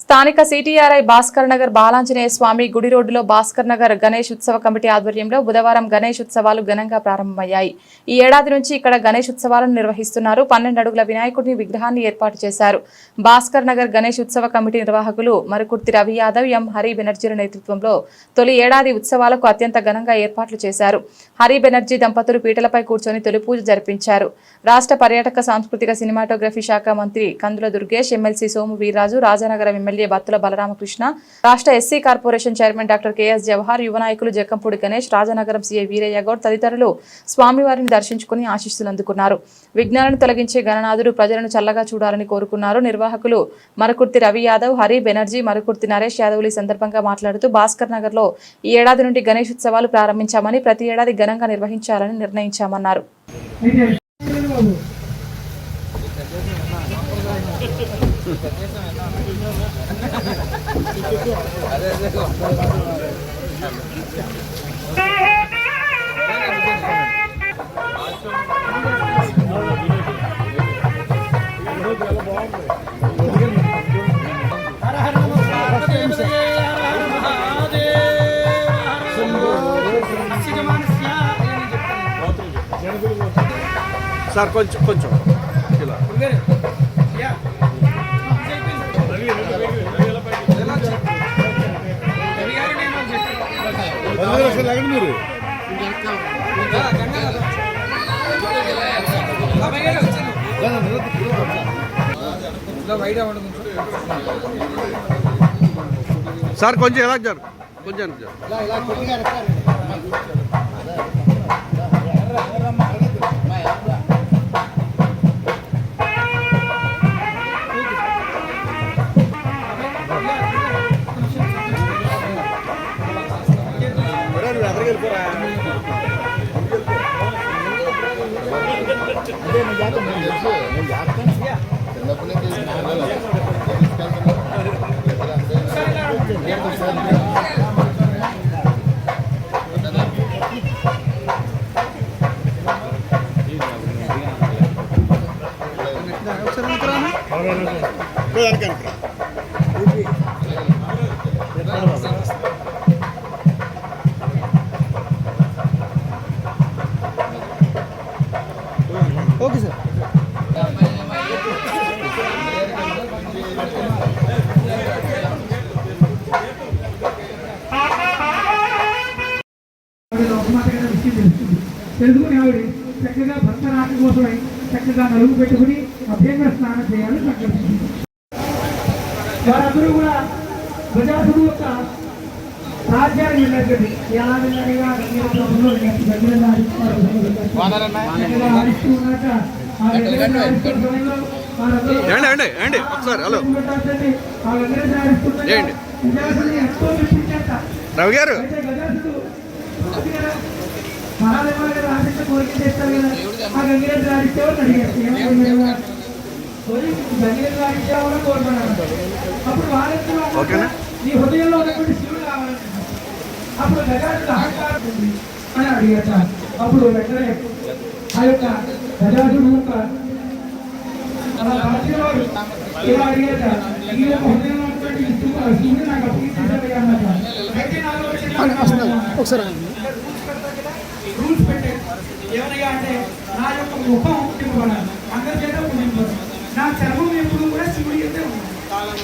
స్థానిక సిటీఆర్ఐ భాస్కర్ నగర్ బాలాంజనేయ స్వామి గుడి రోడ్డులో భాస్కర్ నగర్ గణేష్ ఉత్సవ కమిటీ ఆధ్వర్యంలో బుధవారం గణేష్ ఉత్సవాలు ఘనంగా ప్రారంభమయ్యాయి. ఈ ఏడాది నుంచి ఇక్కడ గణేష్ ఉత్సవాలను నిర్వహిస్తున్నారు. పన్నెండు అడుగుల వినాయకుడిని విగ్రహాన్ని ఏర్పాటు చేశారు. భాస్కర్ నగర్ గణేష్ ఉత్సవ కమిటీ నిర్వాహకులు మరుకుర్తి రవి యాదవ్ ఎం హరి బెనర్జీల నేతృత్వంలో తొలి ఏడాది ఉత్సవాలకు అత్యంత ఘనంగా ఏర్పాట్లు చేశారు. హరి బెనర్జీ దంపతులు పీటలపై కూర్చొని తొలి పూజ జరిపించారు. రాష్ట్ర పర్యాటక సాంస్కృతిక సినిమాటోగ్రఫీ శాఖ మంత్రి కందుల దుర్గేష్ ఎమ్మెల్సీ సోము వీర్రాజు రాజానగరం ఎమ్మెల్యే బత్తుల బలరామకృష్ణ రాష్ట్ర SC corporation chairman doctor KS Jawahar యువ నాయకులు జక్కంపూడి గణేష్ రాజనగరం సీఐ వీరయ్య గౌడ్ తదితరులు స్వామివారిని దర్శించుకుని ఆశీస్సులు అందుకున్నారు. విఘ్నాలను తొలగించే గణనాథుడు ప్రజలను చల్లగా చూడాలని కోరుకున్నారు. నిర్వాహకులు మరకుర్తి రవి యాదవ్ హరి బెనర్జీ మరకుర్తి నరేష్ యాదవ్లు ఈ సందర్భంగా మాట్లాడుతూ భాస్కర్ నగర్లో ఈ ఏడాది నుండి గణేష్ ఉత్సవాలు ప్రారంభించామని ప్రతి ఏడాది ఘనంగా నిర్వహించాలని నిర్ణయించామన్నారు. సార్ కొంచెం కొంచెం ఇలా సార్ కొంచెం ఎలా జరు కొంచెం జరు ఓకే పెట్టుకుని అభ్యంగ స్నానం చేయాలని సంకల్పించింది. వారందరూ కూడా ప్రజాసుడు యొక్క రాజ్యాన్ని వెళ్ళకండి ఎలా వెళ్ళాలిగా ఒకసారి హలో. రవి గారు. అయితే కోరిక చేస్తారు కదా, ఆ గంగిరెద్దు ఆడిచ్చేవారు అడిగారు. ఏమన్నారు? పోయి గంగిరెద్దు ఆడిచ్చేవారు అప్పుడు వాళ్ళందరూ నీ హృదయంలో ఉన్నటువంటి శివుడు కావాలంటున్నారు. అప్పుడు గజాసుడు అహంకారం అని అడిగారు అప్పుడు వెంటనే ఆ యొక్క గజాజుడు యొక్క అలా రాసేవాడు ఇలా అడిగాట ఈ యొక్క హృదయంలో ఉన్నటువంటి శివుడు నాకు అప్పగించేసాడు అయితే నాలో ఒకసారి ఏమనగా అంటే నా యొక్క ముఖం పుట్టింపబడాలి అందరి చేత పుణ్యం నా చర్మం ఎప్పుడు కూడా శివుడి చేతే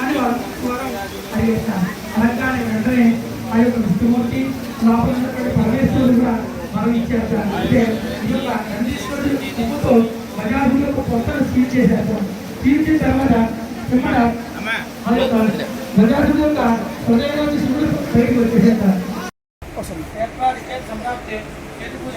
అని వారు వారు అడిగేస్తారు అలాగే వెంటనే ఆ యొక్క విష్ణుమూర్తి లోపల ఉన్నటువంటి పరమేశ్వరుడు కూడా మనం ఇచ్చేస్తాను అంటే ఈ యొక్క నందీశ్వరుడు ఉప్పుతో గజాసుడు యొక్క పొట్టను సీల్ చేసేస్తారు సీల్ చేసిన తర్వాత పిమ్మట ఆ యొక్క గజాసుడు హృదయంలోని శివుడు బయటకు వచ్చేసేస్తారు ఏర్పాటు చేసి సంప్రాప్తి ఎందుకు పూజ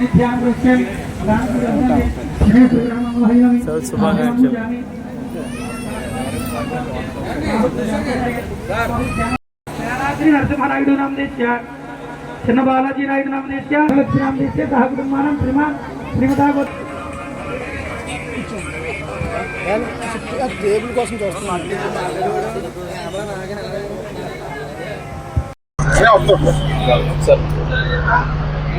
ప్రసాద అంతర్ధ్యానం వచ్చాను బుద్ధి మీరు ఉన్నది ఉదగ్రహమావాహయామి స్థాపయామి శుక్రార్చే అంకరే ధ్యానం వచ్చాను పత్ని గ్రహమావాహయామి స్థాపయామి ధ్యాని పుణ్యార్చే ధ్యానం వచ్చాను శుభాకాంక్షలు శ్రీ నరసింహనాయుడు నామదేశ్య చిన్న బాలాజీ నాయుడు నామదేశ్య లక్ష్మీ నామదేశ్య సహ కుటుంబానం శ్రీమా శ్రీమతా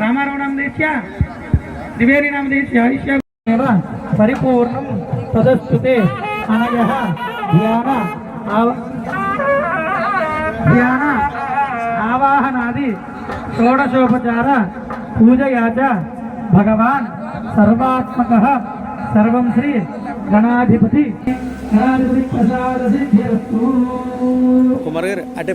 రామారావు నామ నామదేశ్య త్రివేణి నామదేశ్య పరిపూర్ణం తదస్తుతే అనయ ధ్యాన ధ్యాన ఆవాహనాది షోడశోపచార పూజయాచ భగవాన్ సర్వాత్మక సర్వం శ్రీ గణాధిపతి. గణాధిపతి ప్రసాద సిద్ధ్యస్తు కుమార్ గారు అటే.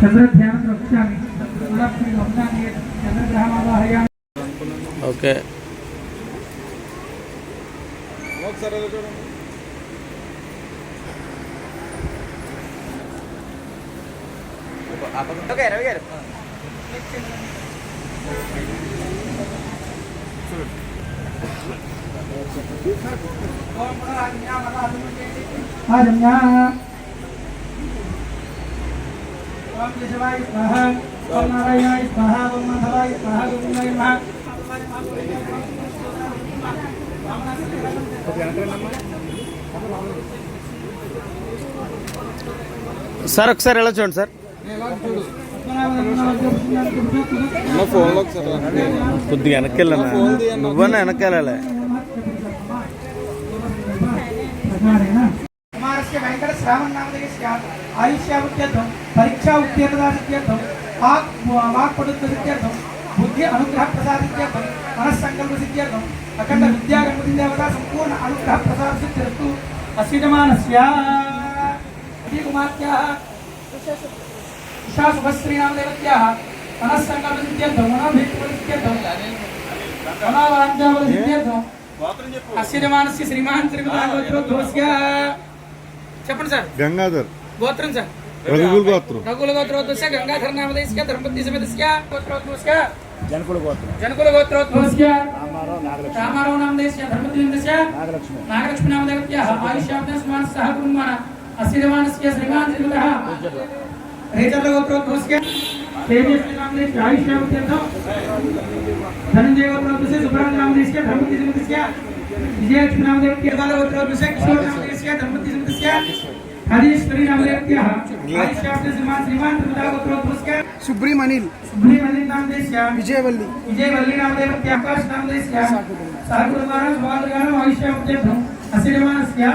చంద్రధ్యానం రక్ష్యామి చంద్రగ్రహమావాహయామి ఓకే ఒకసారి అలా ఆజమ్యా ఓం కేశవాయ స్వాహ ఓం నారాయణాయ సార్ ఒకసారి ఎలా చూడండి సార్? కొద్దిగా వెనక్కి వెళ్ళాను నువ్వన్నా వెనక్కి వెళ్ళాలి వెంకట శ్రావణ నామదేశ ఆయుష్యావృత్యర్థం పరీక్షా ఉత్తీర్ణదాసిత్యర్థం వాక్ వాక్పడుత్వ సిద్ధ్యర్థం బుద్ధి అనుగ్రహ ప్రసాదిత్యర్థం మనస్సంకల్ప సిద్ధ్యర్థం అఖండ విద్యా గణపతి దేవత సంపూర్ణ అనుగ్రహ ప్రసాద సిద్ధ్యర్థు అస్యజమానస్య కుమార్త్యాः ఉషా శుభశ్రీ నామదేవత్యాः మనస్సంకల్ప సిద్ధ్యర్థం మనోభిప్రాయ సిద్ధ్యర్థం మనోవాంఛావల సిద్ధ్యర్థం అస్యజమానస్య శ్రీమాన్ శ్రీమతాగోత్రోద్భవస్య చెప్పండి సార్. గంగాధర్. గోత్రం సార్. రఘుగుల్ గోత్రం. రఘుల గోత్రోద్భవస్య గంగాధర నామదేశస్య ధర్మపతి సమేతస్య గోత్రోద్భవస్య జనకుల గోత్రం. జనకుల గోత్రోద్భవస్య రామారావు నామదేశస్య ధర్మపతి సమేతస్య నాగలక్ష్మి. నాగలక్ష్మి నామదేవత్యాः ఆయుష్యాబ్ద సమాన సహ కుటుంబాన అస్యజమానస్య శ్రీమాన్ ರೈತರ ಗೋತ್ರೋದ್ಭವಿಸ್ಗೆ ಸೇವಿಯಸ್ಗೆ नाम ले इसके आयुष नाम देता धनंजय गोत्र से सुब्रहण नाम ले इसके धर्मपति समिति इसके विजय लक्ष्मी नाम ले इसके बाल गोत्र से किशोर नाम ले इसके धर्मपति समिति इसके हरीश्वरी नाम ले इसके आयुष आपने श्रीमान श्रीमान त्रिदा गोत्र उसके सुब्रीम अनिल सुब्रीम अनिल नाम ले इसके विजयवल्ली। विजयवल्ली नाम ले इसके आकाश नाम ले इसके साकुर द्वारा स्वागत गाना आयुष आपने धर्म असिरमान इसके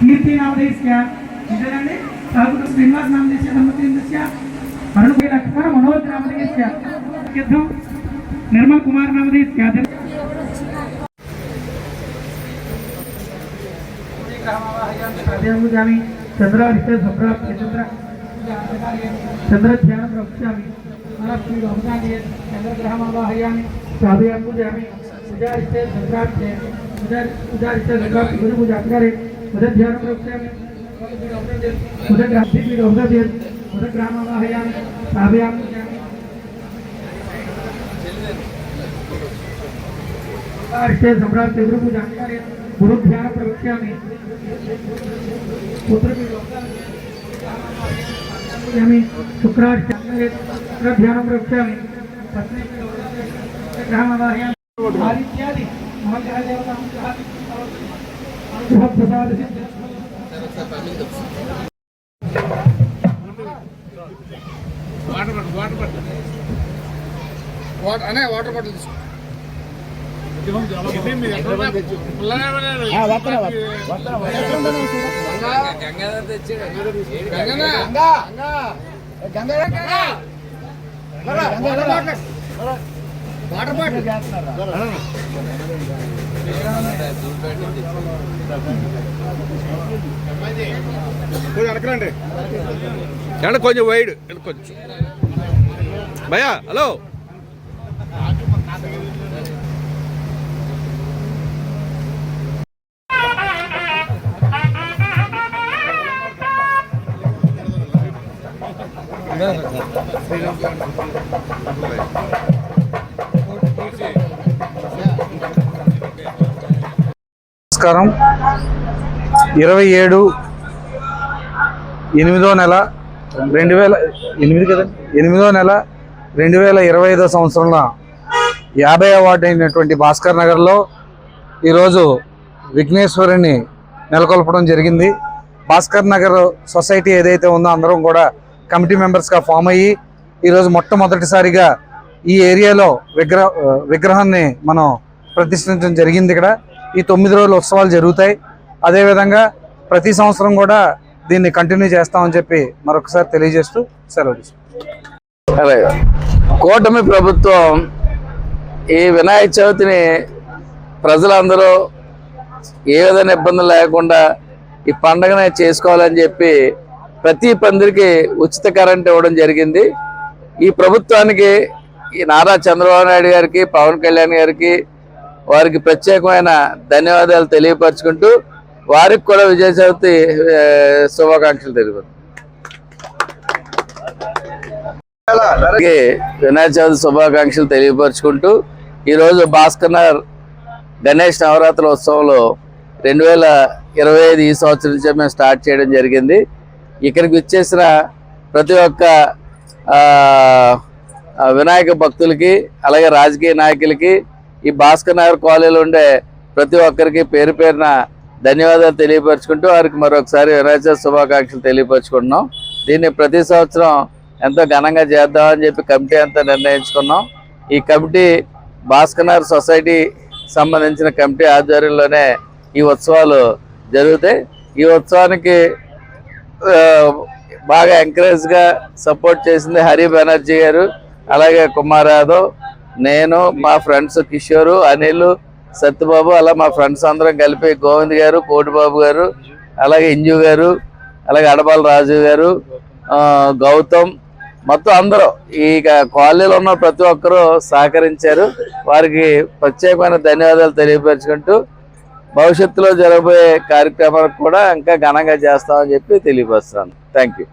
कीर्ति नाम ले इसके इधर आने సహకుటుంబ శ్రీనివాస్ నామదేశస్య ధర్మతేంద్రస్య అరుణభై లక్ష్మణ మనోజ్ నామదేశస్య యుద్ధం నిర్మల్ కుమార్ నామదేశస్య అధ్యామి చంద్రాదిత్య సంప్రాప్తి చంద్ర చంద్రధ్యానం రక్ష్యామి చంద్రగ్రహమావాహయామి సాధయామి పూజయామి ఉదారిస్తే సంక్రాంతే ఉదారిస్తే సంక్రాంతి గురు పూజ అక్కడే ఉదధ్యానం రక్ష్యామి ఉదగ్రాంతి మీరు ఉదయ ఉదగ్రామావాహయామి సాధయామి పూజయామి ఉదారిస్తే సంక్రాంతి గురు పూజ అక్కడే గురుధ్యానం ప్రవక్ష్యామి పుత్ర పూజయామి శుక్రార్చ ధ్యానం ప్రక్షామి గ్రామవాహ్యాన్ని ఆదిత్యాది గంగా గంగా ప్రసాద సిద్ధి ఏమంటే కొంచెం వైడ్ కొంచెం. భయా హలో నమస్కారం. ఇరవై ఏడు ఎనిమిదో నెల రెండు వేల ఎనిమిది కదా? ఎనిమిదో నెల రెండు వేల ఇరవై ఐదో సంవత్సరంలో యాభై అవార్డు అయినటువంటి భాస్కర్ నగర్లో ఈరోజు విఘ్నేశ్వరుని నెలకొల్పడం జరిగింది. భాస్కర్ నగర్ సొసైటీ ఏదైతే ఉందో అందరం కూడా కమిటీ మెంబర్స్గా ఫామ్ అయ్యి ఈరోజు మొట్టమొదటిసారిగా ఈ ఏరియాలో విగ్రహ విగ్రహాన్ని మనం ప్రతిష్ఠించడం జరిగింది ఇక్కడ. ఈ తొమ్మిది రోజుల ఉత్సవాలు జరుగుతాయి. అదేవిధంగా ప్రతి సంవత్సరం కూడా దీన్ని కంటిన్యూ చేస్తామని చెప్పి మరొకసారి తెలియజేస్తూ సెలవు అలాగే కూటమి ప్రభుత్వం ఈ వినాయక చవితిని ప్రజలందరూ ఏ విధమైన ఇబ్బందులు లేకుండా ఈ పండగనే చేసుకోవాలని చెప్పి ప్రతి పందిరికి ఉచిత కరెంట్ ఇవ్వడం జరిగింది. ఈ ప్రభుత్వానికి ఈ నారా చంద్రబాబు నాయుడు గారికి పవన్ కళ్యాణ్ గారికి వారికి ప్రత్యేకమైన ధన్యవాదాలు తెలియపరచుకుంటూ వారికి కూడా విజయ చవితి శుభాకాంక్షలు తెలియదు వినాయక చవితి శుభాకాంక్షలు తెలియపరుచుకుంటూ ఈరోజు భాస్కర్ గణేష్ నవరాత్రి ఉత్సవంలో రెండు వేల ఇరవై ఐదు ఈ సంవత్సరం నుంచే మేము స్టార్ట్ చేయడం జరిగింది. ఇక్కడికి వచ్చేసిన ప్రతి ఒక్క వినాయక భక్తులకి అలాగే రాజకీయ నాయకులకి ఈ భాస్కర్ నగర్ కాలనీలో ఉండే ప్రతి ఒక్కరికి పేరు పేరున ధన్యవాదాలు తెలియపరచుకుంటూ వారికి మరొకసారి వినాయక శుభాకాంక్షలు తెలియపరచుకుంటున్నాం. దీన్ని ప్రతి సంవత్సరం ఎంతో ఘనంగా చేద్దామని చెప్పి కమిటీ అంతా నిర్ణయించుకున్నాం. ఈ కమిటీ భాస్కర్ సొసైటీ సంబంధించిన కమిటీ ఆధ్వర్యంలోనే ఈ ఉత్సవాలు జరుగుతాయి. ఈ ఉత్సవానికి బాగా ఎంకరేజ్గా సపోర్ట్ చేసింది హరి బెనర్జీ గారు అలాగే కుమార్ యాదవ్ నేను మా ఫ్రెండ్స్ కిషోరు అనిల్ సత్యబాబు అలా మా ఫ్రెండ్స్ అందరం కలిపి గోవింద్ గారు కోటిబాబు గారు అలాగే ఇంజు గారు అలాగే అడపాల రాజు గారు గౌతమ్ మొత్తం అందరూ. ఈ కాలనీలో ఉన్న ప్రతి ఒక్కరూ సహకరించారు. వారికి ప్రత్యేకమైన ధన్యవాదాలు తెలియపరచుకుంటూ భవిష్యత్తులో జరగబోయే కార్యక్రమాలకు కూడా ఇంకా ఘనంగా చేస్తామని చెప్పి తెలియపరుస్తాను. Thank you